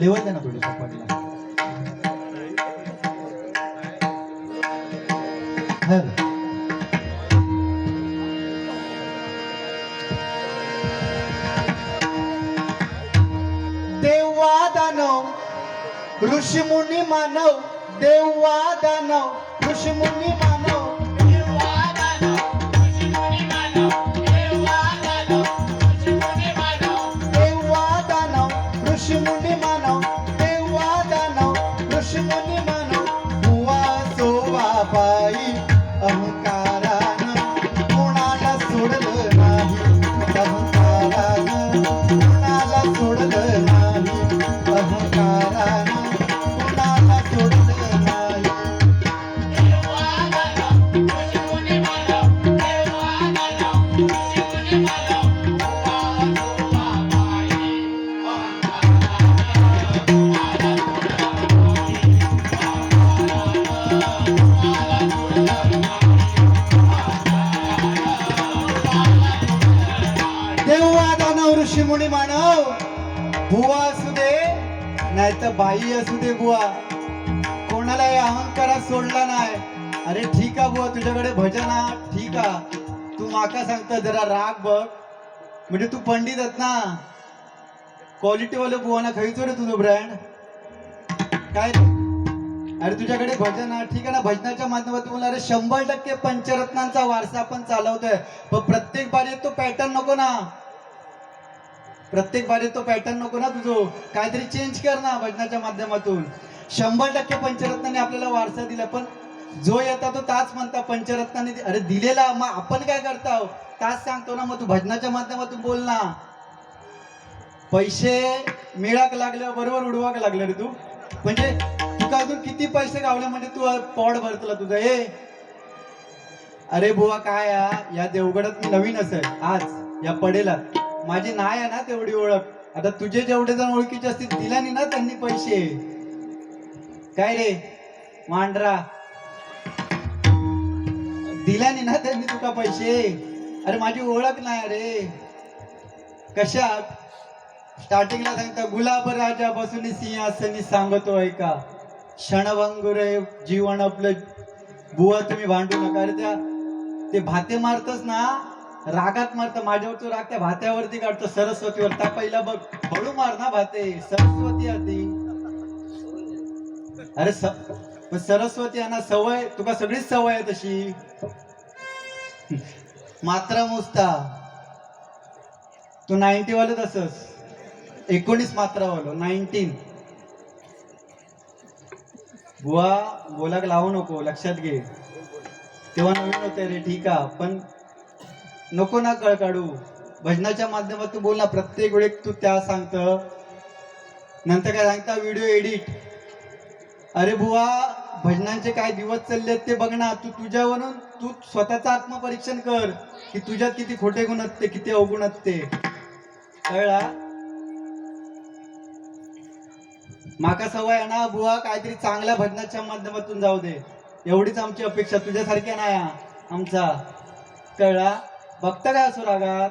Level द्या ना थोडी सपाटीला देवा दानव ऋषिमुनी मानव देवा दानव ऋषिमुनी मानव या सोडला नाही. अरे ठीक आहे बुवा तुझ्याकडे भजन हा ठीक आ तू माका सांगता जरा राग बघ. म्हणजे तू पंडित आहेत ना. क्वालिटीवाले बुवाना खायचो रे तुझं ब्रँड काय? अरे तुझ्याकडे भजन हा ठीक आहे ना भजनाच्या माध्यमातून मला अरे शंभर टक्के पंचरत्नांचा वारसा आपण चालवतोय. पण प्रत्येक बारीत तो पॅटर्न नको ना. प्रत्येक बारीत तो पॅटर्न नको ना तुझं. काहीतरी चेंज कर ना भजनाच्या माध्यमातून. शंभर टक्के पंचरत्नाने आपल्याला वारसा दिला पण जो येता तो ताच म्हणता पंचरत्नाने अरे दिलेला मग आपण काय करता हो? ताच सांगतो ना मग तू भजनाच्या माध्यमातून बोल ना. पैसे मिळाक लागले बरोबर उडवाक लागले रे तू. म्हणजे तुका अजून किती पैसे गावले म्हणजे तू पॉड भरतला तुझं हे अरे बुवा काय या? देवगडात मी नवीन असेल आज या पडेला. माझी नाही आहे ना तेवढी ओळख. आता तुझे जेवढे जण ओळखीचे असतील दिल्याने ना त्यांनी पैसे. काय रे? मांडरा. दिल्याने ना त्यांनी तुका पैसे? अरे माझी ओळख नाही रे. कशात? स्टार्टिंगला सांगता गुलाब राजा बसून सिंहासनी सांगतोय का क्षणभंगुर जीवन आपलं बुवा तुम्ही भांडू नका अरे त्या. ते भाते मारतच ना रागात मारत माझ्यावर तो राग त्या भात्यावरती काढतो. सरस्वतीवर. त्या पहिला बघ हळू मार ना भाते. सरस्वती आधी. अरे सरस्वती यांना सवय तुका सगळीच सवय आहे तशी. मात्रा मोजता. तू नाईन्टी वाले तसंच एकोणीस मात्रा वालो नाईन्टीन बुवा बोलाक लावू नको लक्षात घे. तेव्हा नवीन होते रे ठीक आहे पण नको ना कळ काढू. भजनाच्या माध्यमातून बोल ना प्रत्येक वेळी तू त्या सांगत. नंतर काय सांगता व्हिडिओ एडिट. अरे बुवा भजनांचे काय दिवस चालले ते बघ ना. तू तुझ्यावरून तू स्वतःचं आत्मपरीक्षण कर की तुझ्यात किती खोटे गुण असते किती अवगुण असते. कळला? माका सवय आहे ना बुवा काहीतरी चांगल्या भजनाच्या माध्यमातून जाऊ दे. एवढीच आमची अपेक्षा तुझ्यासारख्या नाही हा, आमचा. कळला? बघता काय असो रागात?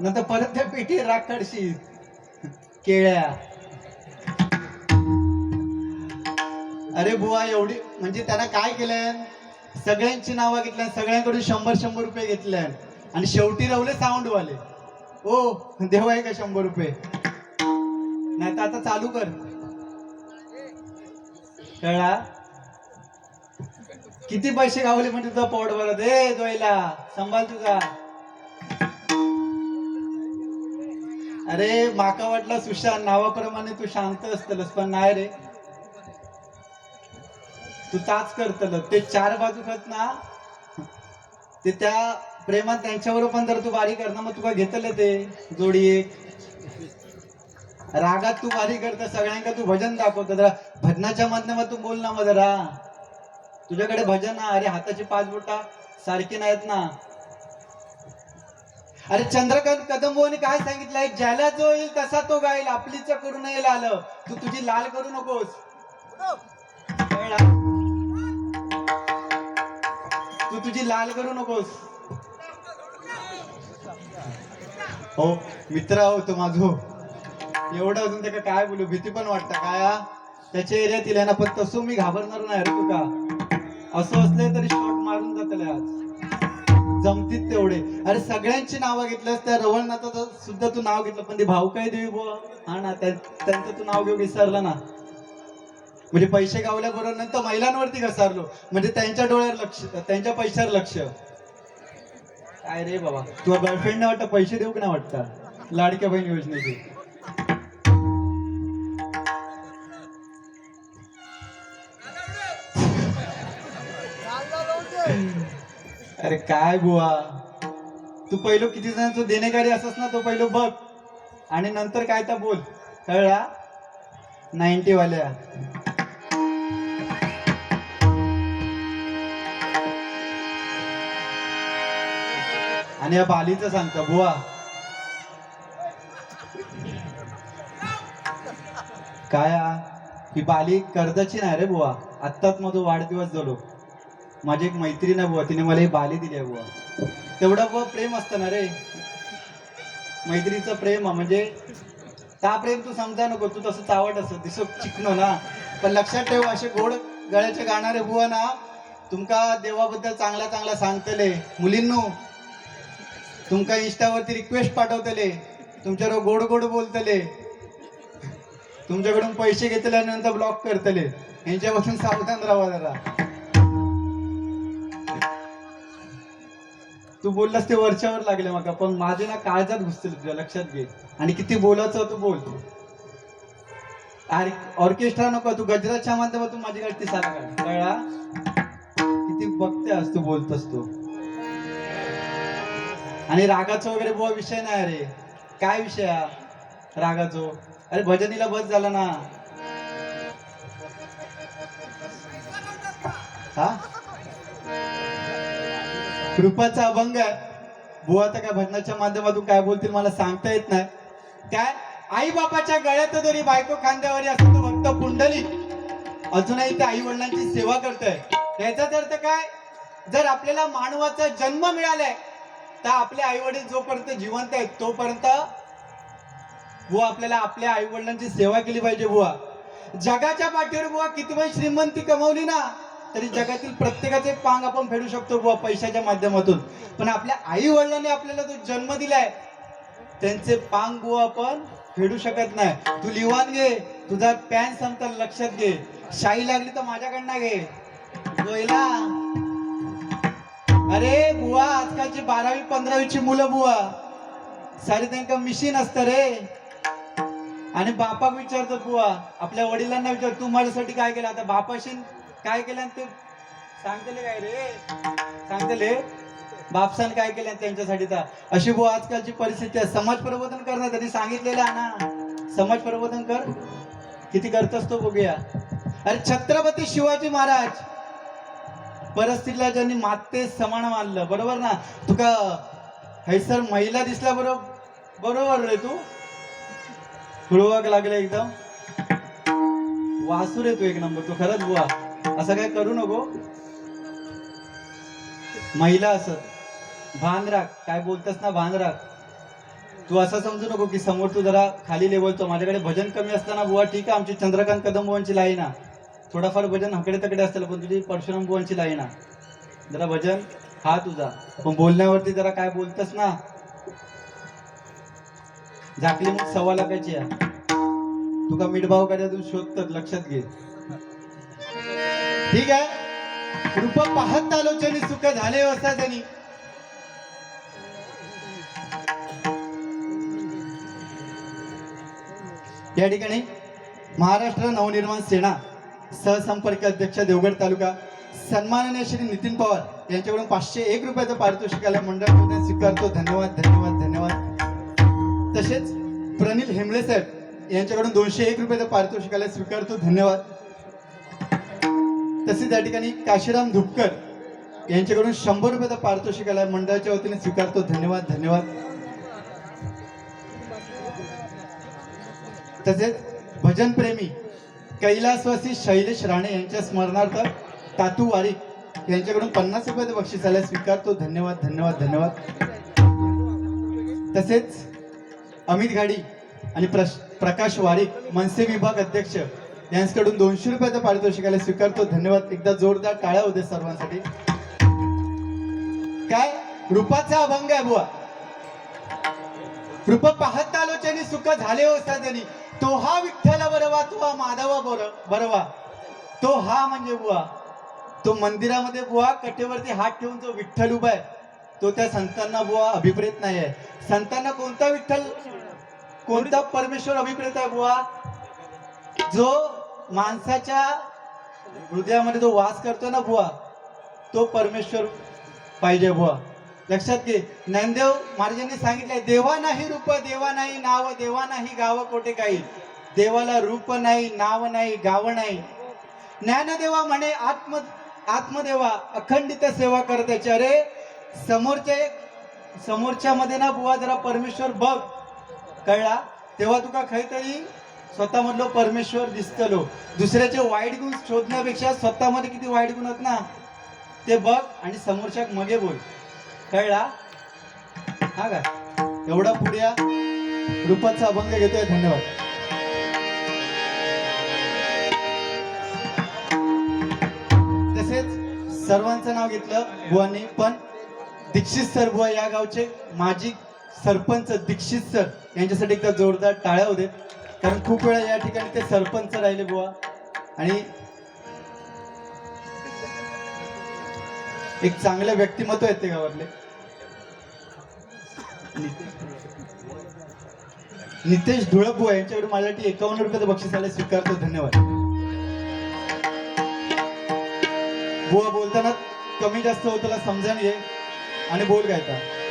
नंतर परत त्या पेटी राग काढशील. केळ्या. अरे बुवा एवढी म्हणजे त्यानं काय केलंय? सगळ्यांची नावं घेतल्या सगळ्यांकडून शंभर शंभर रुपये घेतले आणि शेवटी रवले साऊंड वाले ओ देव आहे का शंभर रुपये. नाही तर आता चालू कर. कळला? किती पैसे गावले म्हणजे तुझा पोट भरत ए जोयला संभाल तुझा. अरे माका वाटलं सुशांत नावाप्रमाणे तू शांत असतलस पण नाही रे. तू ताच करतल. ते चार बाजू खत ना ते त्या प्रेमात त्यांच्याबरोबर पण जर तू बारी कर ना मग तुका घेतलं ते जोडी एक. रागात तू बारी करत सगळ्यांका तू भजन दाखवत जरा भजनाच्या माध्यमातून बोल ना मग जरा. तुझ्याकडे भजन ना अरे हाताची पाच बोटा सारखी नाहीत ना. अरे चंद्रकांत कदंबोने काय सांगितलंय? ज्याला जो येईल तसा तो गाईल. आपलीच करून येईल आलं तू तुझी लाल करू नकोस. तुझी लाल करू नकोस. हो मित्र हो तो माझो. एवढं अजून त्याला काय बोलू भीती पण वाटतं काय त्याच्या एरियात येईल ना पण तसं मी घाबरणार नाही तू का? असं असलं तरी शॉट मारून जातले आज. जमतीत तेवढे. अरे सगळ्यांची नावं घेतलंस त्या रवळनाथाचं सुद्धा तू नाव घेतलं पण ते भाऊ काय देवी बुवा? हा ना त्यांचं तू नाव घेऊ विसरलं ना. म्हणजे पैसे गावल्याबरोबर नंतर महिलांवरती घसारलो. म्हणजे त्यांच्या डोळ्यावर लक्ष त्यांच्या पैशावर लक्ष. काय रे बाबा? तुला गर्लफ्रेंडने वाटतं पैसे देऊ की नाही वाटतं? लाडक्या बहीण योजनेचे. अरे काय बुवा? तू पहिलं किती जणांचं देणेकारी असस ना तो पहिलं बघ. आणि नंतर काय तर बोल. कळला? नाईन्टी वाल्या आणि या बालीचं सांगता बुवा. काय ही? बाली कर्जाची नाही रे बुवा. आत्ताच माझा वाढदिवस झालो. माझी एक मैत्रीण आहे बुवा तिने मला ही बाली दिली आहे बुवा. तेवढं बुवा प्रेम असतं ना रे. मैत्रीचं प्रेम म्हणजे त्या प्रेम तू समजा नको तू तसं चावट असत दिसत चिकनो ना. पण लक्षात ठेव असे गोड गळ्याचे गाणारे बुवा ना. तुमका देवाबद्दल चांगला चांगला सांगतले. मुलींनो तुमका इंस्टावरती रिक्वेस्ट पाठवतले. तुमच्यावर गोड गोड बोलतले. तुमच्याकडून पैसे घेतल्यानंतर ब्लॉक करतले. यांच्यापासून सावधान राहा जरा. तू बोललास ते वरच्यावर लागले माका पण माझे ना काळजात घुसतील तुझ्या लक्षात घे. आणि किती बोलायचं तू बोल. अरे ऑर्केस्ट्रा नको तू गजराच्या माध्यमातून माझी गाडी सारा कळा किती किती बघतेस तू बोलतोस तू. आणि रागाचं वगैरे बुवा विषय नाही अरे. काय विषय रागाचो? अरे भजनीला बस झाला ना. हा? कृपाचा अभंग आहे. बुवा तर काय भजनाच्या माध्यमातून काय बोलतील मला सांगता येत नाही. काय? आई बापाच्या गळ्यात जरी बायको खांद्यावरी असं तो भक्त पुंडली अजूनही त्या आई वडिलांची सेवा करतोय. याचाच अर्थ काय? जर आपल्याला मानवाचा जन्म मिळालाय तर आपले आई वडील जोपर्यंत जिवंत आहेत तोपर्यंत बुवा आपल्याला आपल्या आई वडिलांची सेवा केली पाहिजे बुवा. जगाच्या पाठीवर बुवा कितीपण श्रीमंती कमवली ना तरी जगातील प्रत्येकाचे पांग आपण फेडू शकतो बुवा पैशाच्या माध्यमातून. पण आपल्या आई वडिलांनी आपल्याला जो जन्म दिलाय त्यांचे पांग बुवा आपण फेडू शकत नाही. तू लिवान घे तुझा पॅन संपता लक्षात घे. शाई लागली तर माझ्याकडनं घे. गोयला अरे बुवा आजकालची बारावी पंधरावीची मुलं बुवा. सारी त्यांना मिशीन असतं रे. आणि बापाक विचारतो बुवा आपल्या वडिलांना विचार तू माझ्यासाठी काय केलं? आता बापाशी काय केलं आणि ते? सांगतले काय रे? सांगतले बापसान काय केलं त्यांच्यासाठी तर? अशी बुवा आजकालची परिस्थिती आहे. समाज प्रबोधन करणं त्यांनी सांगितलेलं आहे ना. समाज प्रबोधन कर. किती करतोस तो बघूया. अरे छत्रपती शिवाजी महाराज परिस्थितीला ज्यांनी माते समान मानलं बरोबर ना? तुका हैसर महिला दिसल्या बरोबर बरोबर रे तू? हुळवाक लागले एकदम. वासूर आहे तू एक नंबर तू खरंच बुवा. असं काय करू नको. महिला असत भान राख काय बोलतस ना भान राख तू असं समजू नको की समोर तू जरा खाली लेवलतो माझ्याकडे भजन कमी असताना बुवा ठीक आहे आमची चंद्रकांत कदम बुवांची लाईन ना थोडाफार भजन हकडे तकडे असतील पण तुझी परशुराम बुवांची लाईन ना जरा भजन हा तुझा. पण बोलण्यावरती जरा काय बोलतस ना? झाकली मग सव्वा लाखाची आहे तुका मीठभाव तू शोधतात लक्षात घे. ठीक आहे? रूप पाहत आलोचनी सुख झाले असा त्यांनी या ठिकाणी महाराष्ट्र नवनिर्माण सेना. सहसंपर्क अध्यक्ष देवगड तालुका. सन्माननीय श्री नितीन पवार यांच्याकडून पाचशे एक रुपयाचं पारितोषिकाला मंडळ स्वीकारतो. धन्यवाद धन्यवाद धन्यवाद. तसेच प्रनिल हेमळे साहेब यांच्याकडून दोनशे एक रुपयाचं पारितोषिकाला स्वीकारतो. धन्यवाद. तसेच या ठिकाणी काशीराम धुपकर यांच्याकडून शंभर रुपयाचा पारितोषिकाला मंडळाच्या वतीने स्वीकारतो. धन्यवाद धन्यवाद. तसेच भजन प्रेमी कैलासवासी शैलेश राणे यांच्या स्मरणार्थ तातू वारीक यांच्याकडून पन्नास रुपयाचं बक्षीस आल्या स्वीकारतो. धन्यवाद धन्यवाद धन्यवाद. तसेच अमित घाडी आणि प्रश- प्रकाश वारिक मनसे विभाग अध्यक्ष यांच्याकडून दोनशे रुपयाचं पारितोषिकाला स्वीकारतो. धन्यवाद. एकदा जोरदार टाळ्या होते सर्वांसाठी. काय? रूपाचा अभंग आहे बुवा. रूप पाहता आलोचनी सुख झाले हो त्यांनी तो हा विठ्ठल बरवा तो हा माधवा बर बरवा तो हा म्हणजे बुवा. तो मंदिरामध्ये बुवा कटेवरती हात ठेवून जो विठ्ठल उभा आहे तो त्या संतांना बुवा अभिप्रेत नाही आहे. संतांना कोणता विठ्ठल कोणता परमेश्वर अभिप्रेत आहे बुवा? जो माणसाच्या हृदयामध्ये जो वास करतो ना बुवा तो परमेश्वर पाहिजे बुवा. लक्षात घे. ज्ञानदेव महाराजांनी सांगितलंय देवा नाही रूप देवा नाही नाव देवा नाही गाव कोठे काही. देवाला रूप नाही नाव नाही गाव नाही. ज्ञानदेवा म्हणे आत्म आत्मदेवा अखंडित सेवा करताची अरे समोरच्या समोरच्या मध्ये ना बुवा जरा परमेश्वर बघ. कळला? तेव्हा तुका काहीतरी स्वतःमधलं परमेश्वर दिसतलो. दुसऱ्याचे वाईट गुण शोधण्यापेक्षा स्वतःमध्ये किती वाईट गुण आहेत ना? ते बघ आणि समोरच्या मगे बोल. कळला? हा का? एवढा पुढ्या रूपाचा अभंग घेतोय. धन्यवाद. तसेच सर्वांचं नाव घेतलं बुवांनी पण दीक्षित सर बुवा या गावचे माजी सरपंच दीक्षित सर यांच्यासाठी एकदा जोरदार टाळ्या होते कारण खूप वेळा या ठिकाणी ते सरपंच राहिले बुवा. आणि एक चांगलं व्यक्तिमत्व आहे ते गावातले. नितेश धुळपू यांच्याकडे माझ्यासाठी एकावन्न रुपयाचं बक्षीस आलं. स्वीकारतो. धन्यवाद. बुवा बोलताना कमी जास्त होत समजा आणि बोल गायता.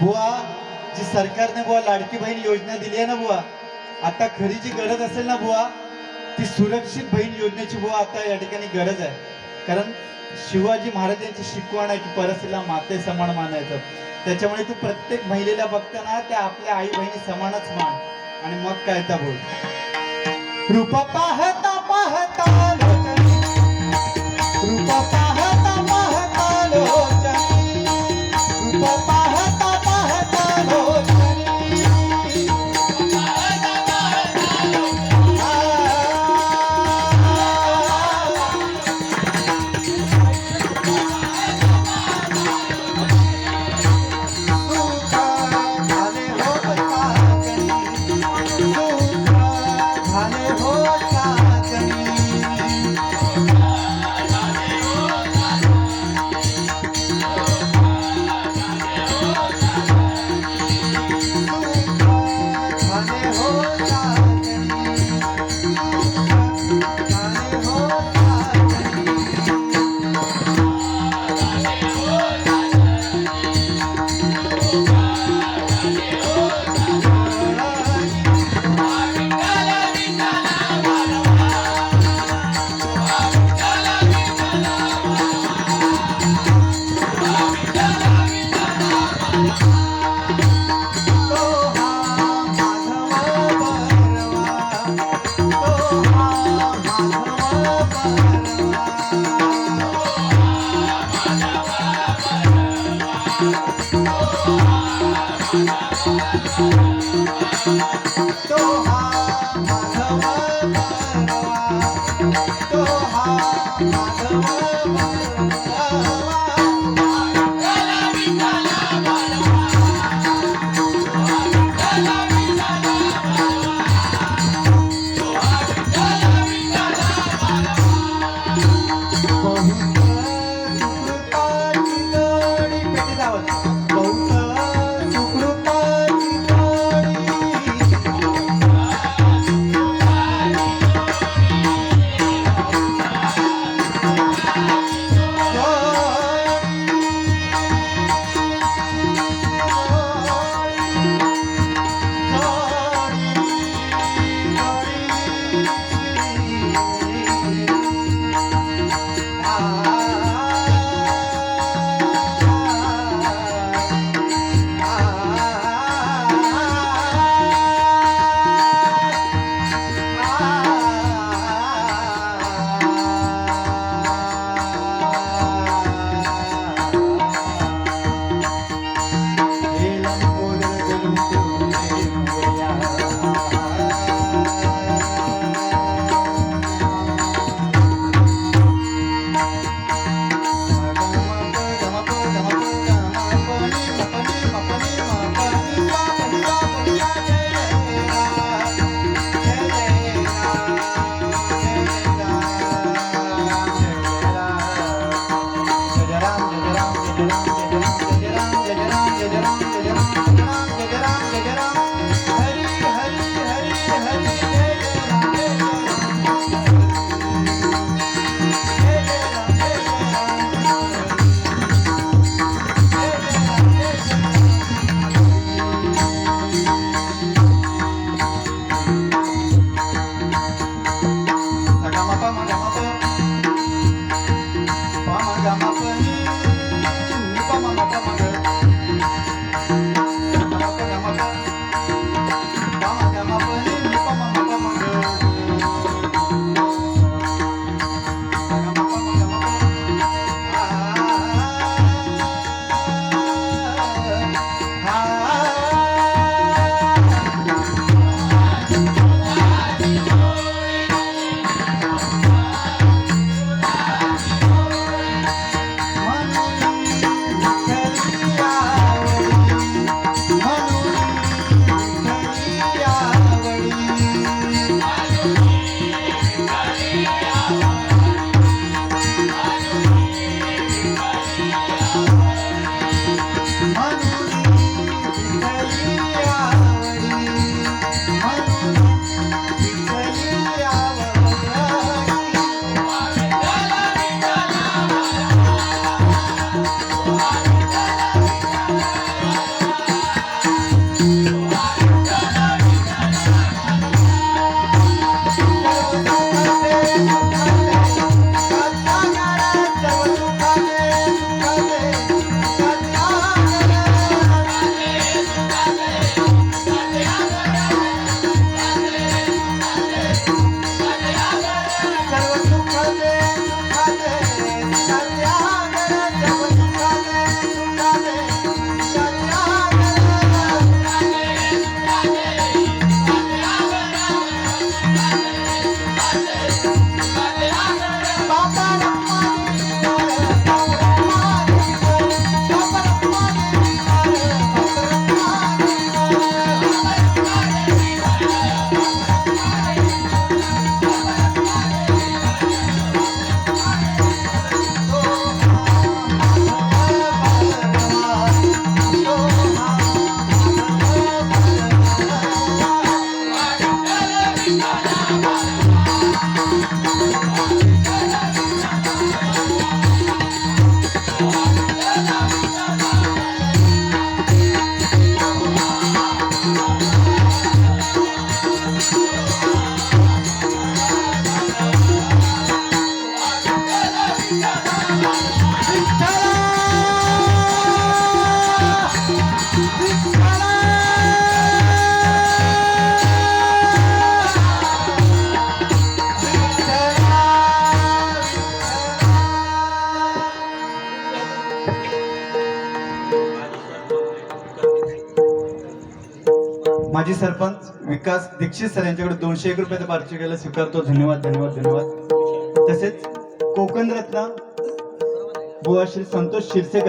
बुवा जी सरकारने बुवा लाडकी बहीण योजना दिली आहे ना बुवा आता खरी जी गरज असेल ना बुवा ती सुरक्षित बहीण योजनेची बुवा आता या ठिकाणी गरज आहे. कारण शिवाजी महाराज यांची शिकवण आहे की परस्त्रीला माते समान मानायचं. त्याच्यामुळे तू प्रत्येक महिलेला बघताना त्या आपल्या आई बहिणी समानच मान. आणि मग काय तर बोल. रूप पाहता पाहता विकास दीक्षित सर यांच्याकडे दोनशे एक रुपयाचा पारितोषिकाला स्वीकारतो. धन्यवाद धन्यवाद धन्यवाद. तसेच कोकण रत्न बुवा श्री संतोष शिरसेकर